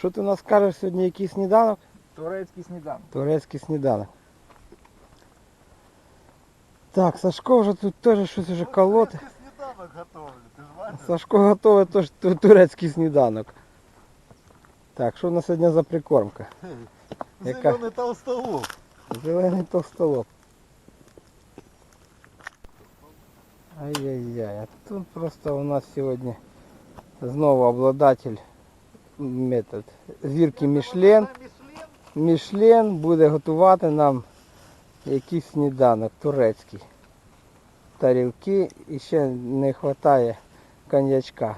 Що ти у нас скажеш сьогодні, який сніданок? Турецький сніданок. Турецький сніданок. Так, Сашко вже тут теж щось вже колоти. сніданок готовлю, ти ж бачиш? Сашко готовий теж ту- турецький сніданок. Так, що у нас сьогодні за прикормка? Яка? Зелений толстолоб. Зелений толстолоб. Ай-яй-яй, а тут просто у нас сьогодні знову обладатель метод. Зірки Мішлен. Мішлен буде готувати нам якийсь сніданок турецький. Тарілки і ще не вистачає коньячка.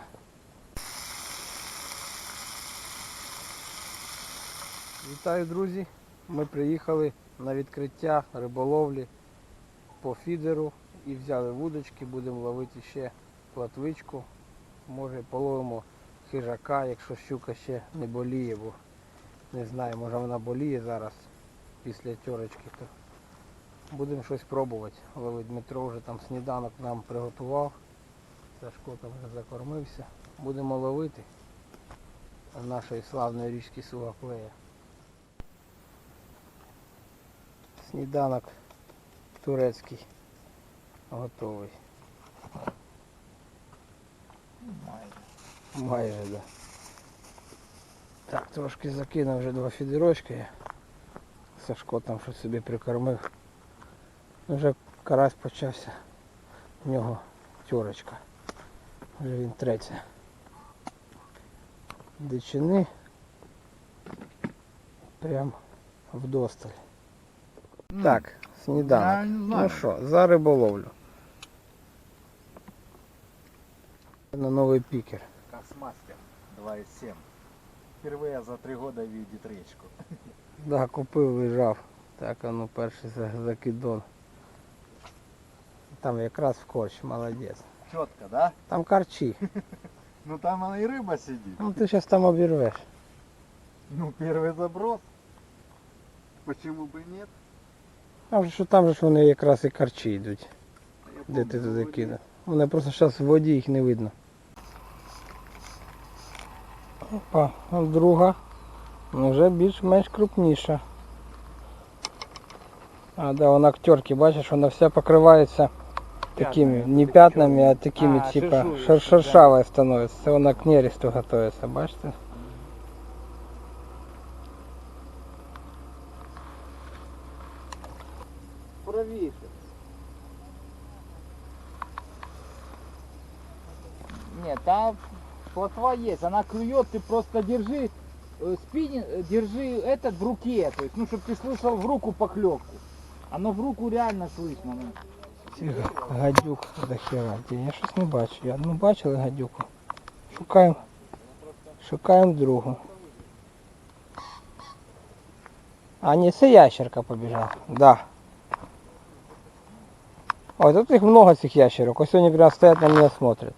Вітаю, друзі! Ми приїхали на відкриття риболовлі по фідеру і взяли вудочки, будемо ловити ще платвичку. Може половимо хижака, якщо щука ще не боліє, бо не знаю, може вона боліє зараз після тьорочки, то будемо щось пробувати. Ловити Дмитро вже там сніданок нам приготував. Сашко там вже закормився. Будемо ловити нашої славної річки Сугаплея. Сніданок турецький готовий. Майже, да. Так, трошки закинув вже два фідерочки. Сашко там щось собі прикормив. Вже карась почався. В нього тьорочка. Вже він третя. Дичини. Прям вдосталь. Так, сніданок. Ну що, за риболовлю. На новий пікер. Космастер 2,7. Впервые за три года видит речку. Да, купив, лежав. Так, а ну перший за- закидон. Там якраз в корч, молодець. Четко, да? Там карчі. Ну там она и рыба сидит. Ну ти зараз там обірвеш. Ну первый заброс. Почему бы и нет? Там же що там же ж вони якраз і карчі йдуть. Я Де помню, ти туди вроде- кинув? Вони просто зараз в воді їх не видно. Опа, друга. Вже більш-менш крупніша. А, да, вона актерки, бачиш, вона вся покривається такими, не пятнами, а такими, А, типа, шер становиться. Це вона к нересту готується, бачите? плотва есть, она клюет, ты просто держи э, спиннинг, э, держи этот в руке, то есть, ну, чтобы ты слышал в руку поклевку. Оно в руку реально слышно. ну. Ці гадюк до хера. Де? Я щось не бачу. Я одну бачили гадюку. Шукаємо. Шукаємо другу. А, ні, це ящерка побіжала. Да. Ой, тут их много цих ящерок. Ось они прям стоят на меня смотрят.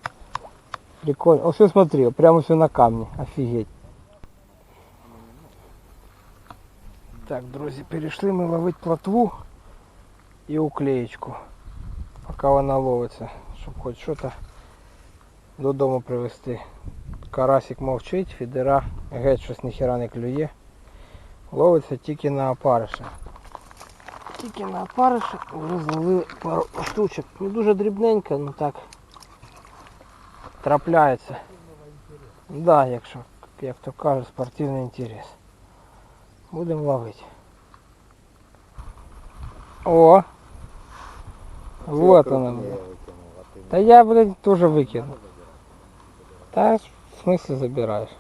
Прикольно. О, все смотри, прямо все на камне. Офигеть. Так, друзі, перейшли ми ловити плотву і уклеєчку. Поки вона ловиться, щоб хоч щось додому привезти. Карасик мовчить, фідера геть щось ніхера не клює. Ловиться тільки на опариша. Тільки на опариша вже зловили пару штучок. Не дуже дрібненько, ну так трапляється. Да, якщо, як то кажуть, спортивний інтерес. Будемо ловити. О! Вот она. блядь. Да я, блядь, тоже выкину. Да, в смысле забираешь?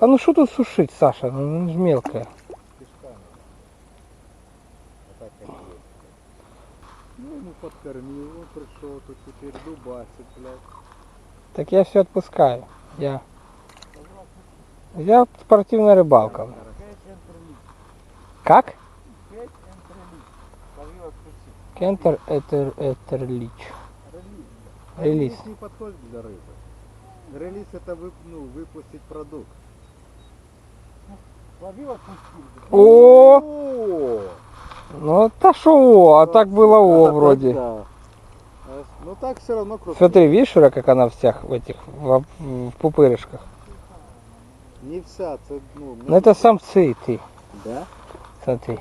Да ну что тут сушить, Саша? Ну же мелкая. Ну ему подкормил, он пришел, тут теперь дубасит, блядь. Так я все отпускаю. Я. Я спортивная рыбалка. Как? Кентер Этер Этерлич. Релиз. Релиз не подходит для рыбы. Релиз это вы, ну, выпустить продукт. Ловил, отпустил. О! Ну та шо, о, а так было о Это вроде. да. А, Ну так все равно круто. Смотри, видишь, Шура, как она вся в этих в, в пупырышках. Не вся, це ну. Ну это самцы ты. Да? Смотри.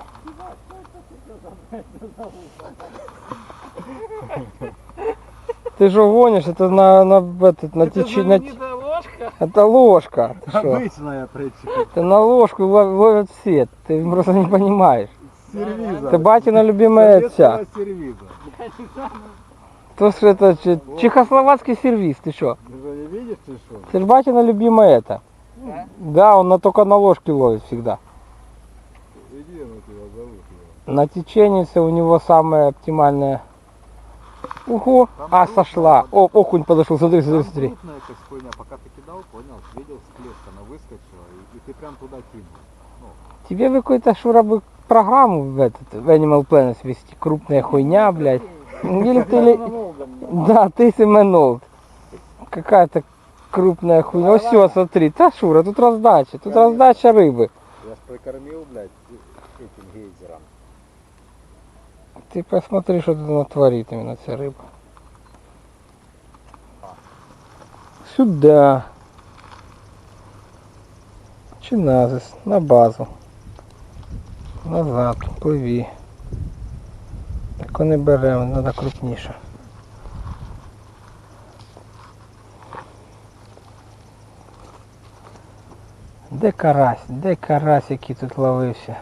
Ты же гонишь, это на, на, этот, на течение. ложка. Это ложка. Ты что? Обычная причина. Ты на ложку лов- ловят свет. Ты просто не понимаешь. Сервиза. Ты батина любимая Советского ця. То что это че- чехословацкий сервис, ты что? Ты же не видишь, ты что? Ты ж батина любимая это. Да? Да, он на, только на ложке ловит всегда. Иди, оно тебя зовут. его. На теченице у него самое оптимальное. Там а сошла. О, окунь подошел, смотри, смотри, Там смотри. крупная эта хуйня, пока ты кидал, понял, видел всплеск, она выскочила, и, и ты прям туда кинул. Тебе бы какой-то Шура бы программу в этот в Animal Planet вести. Крупная хуйня, блядь. Или ты ли... Да, ты Семенолд. Какая-то крупная хуйня. Ну все, смотри, та Шура, тут раздача, тут раздача рыбы. Я ж прикормил, блядь, этим гейзером. Ты посмотри, что тут она творит именно вся рыба. Сюда. Чи назис, на базу. Назад, пливі. Так не беремо, треба крупніше. Де карась? Де карась, який тут ловився?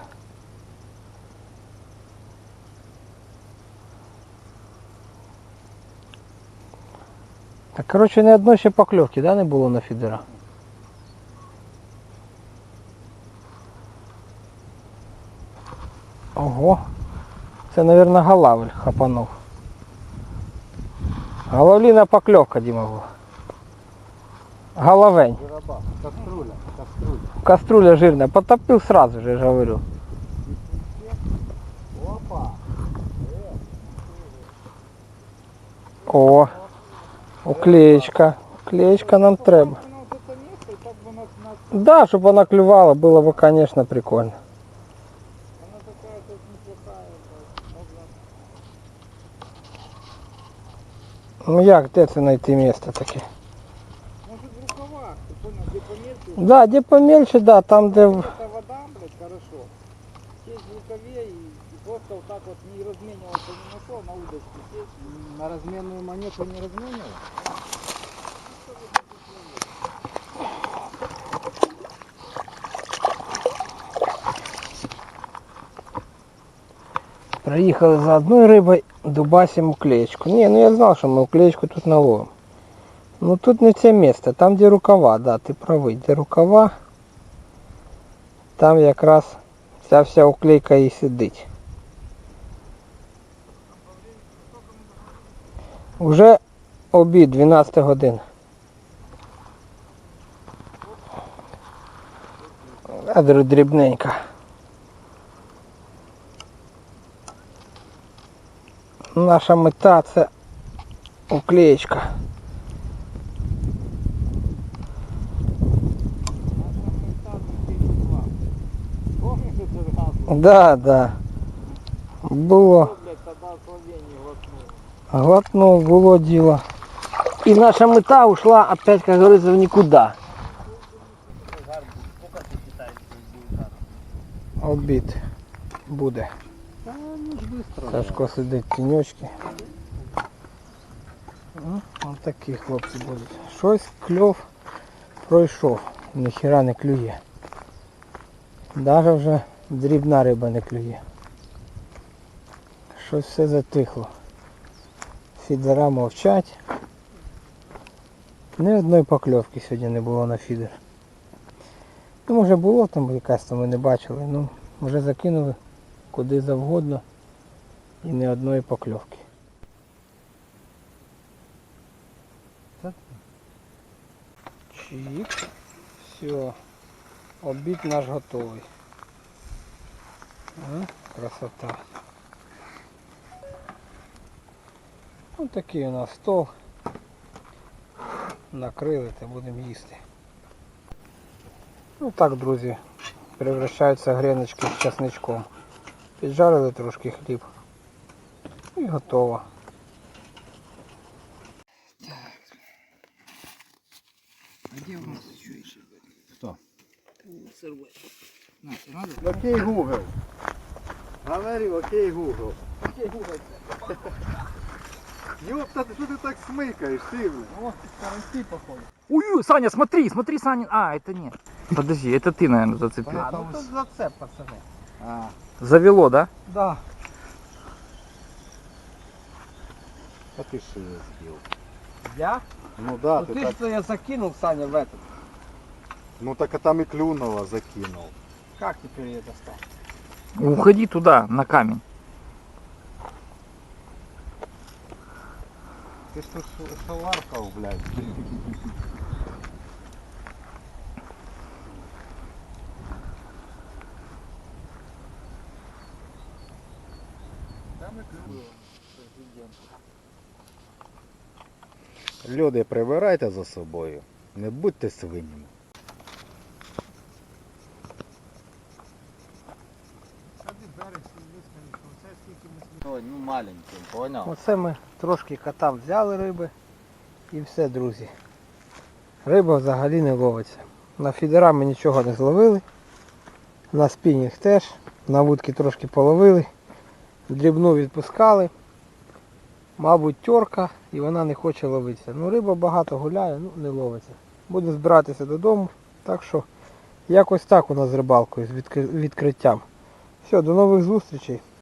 Так, коротше, ні одної ще покльовки, да, не було на фідера? Ого. Це, мабуть, галавль хапанув. Головліна покльовка, Діма була. Головень. Жироба, каструля, каструля. Кастрюля жирная. Потопил сразу же, я же говорю. Опа! О, уклеечка. Уклеечка нам треба. Вона от це місце, і так вона нас Да, чтобы вона клювала, было бы, конечно, прикольно. Ну як, де це знайти місце таке? Може в рукавах, ти понял, где помельче, Да, де помельче, да, там де... Це это вода, блядь, хорошо. Сесть в рукаве и, и просто вот так вот не размениваться ни на что, на удочку сесть. На разменную монету не разменил? Приїхали за одною рибою, дубасимо уклеечку. Ні, ну я знав, що ми уклеечку тут наловимо. Ну тут не це місце, там де рукава, да, ти правий, де рукава, там якраз ця вся уклейка і сидить. Уже обід, 12 годин. А дрібненька. Наша мета це уклеєчка. Помнишь этот раз? Да, да. Було. Кто, блядь, тогда словение глотнул? Глотнув, було діло. І наша мета ушла опять, как говорится, в никуда. Обід буде. Сашко сидить тіньочки. Ось такі хлопці будуть. Щось кльов пройшов. Ніхіра не клює. Даже вже дрібна риба не клює. Щось все затихло. Фідера мовчать. Ні одної покльовки сьогодні не було на фідер. Ну, може було там якась там ми не бачили, ну вже закинули куди завгодно і ні одної покльовки. Чик. Все. Обід наш готовий. А, красота. Ось такий у нас стол. Накрили та будемо їсти. Ну так, друзі, превращаються греночки з часничком. Піджарили трошки хліб. І готово. А где у нас еще еще? Кто? На, надо? Окей, Google. Говори, окей, Google. Окей, Google. Ёпта, ты что ты так смыкаешь, ты, блин? О, каранти, походу. Ой, Саня, смотри, смотри, Саня. А, это нет. Подожди, это ты, наверное, зацепил. А, ну тут зацеп, пацани. А, Завело, да? Да. А ты что её сбил? Я? Ну да, ну ты ты так, что я закинул, Саня, в этот. ну так а там и клюнуло закинул. Как теперь я достал? Уходи туда, на камень. Ты что шаларкал, блядь? Люди, прибирайте за собою. Не будьте свинями. Ну, маленький, понял? Оце ми трошки кота взяли риби і все, друзі. Риба взагалі не ловиться. На фідера ми нічого не зловили. На спінінг теж. На вудки трошки половили. Дрібну відпускали. Мабуть, тьорка і вона не хоче ловитися. Ну риба багато гуляє, ну не ловиться. Буде збиратися додому. Так що якось так у нас з рибалкою, з відкриттям. Все, до нових зустрічей.